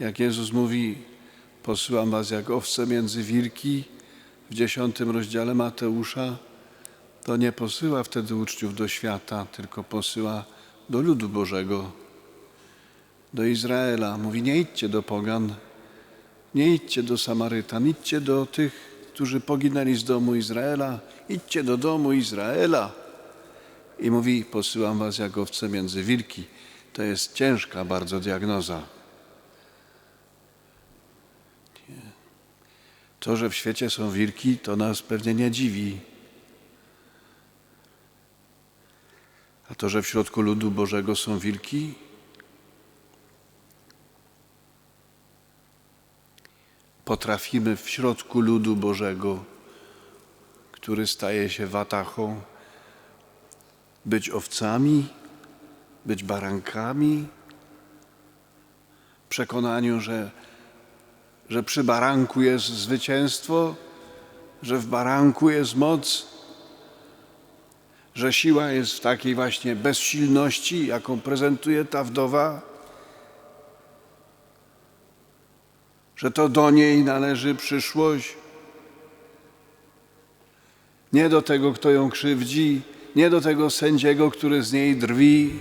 Jak Jezus mówi, posyłam was jak owce między wilki w dziesiątym rozdziale Mateusza, to nie posyła wtedy uczniów do świata, tylko posyła do ludu Bożego, do Izraela. Mówi, nie idźcie do pogan, nie idźcie do Samarytan, idźcie do tych, którzy poginęli z domu Izraela, idźcie do domu Izraela. I mówi, posyłam was jak owce między wilki. To jest ciężka bardzo diagnoza. To, że w świecie są wilki, to nas pewnie nie dziwi. A to, że w środku ludu Bożego są wilki, potrafimy w środku ludu Bożego, który staje się watachą, być owcami, być barankami, przekonaniu, że, że przy baranku jest zwycięstwo, że w baranku jest moc, że siła jest w takiej właśnie bezsilności, jaką prezentuje ta wdowa, że to do niej należy przyszłość, nie do tego, kto ją krzywdzi, nie do tego sędziego, który z niej drwi,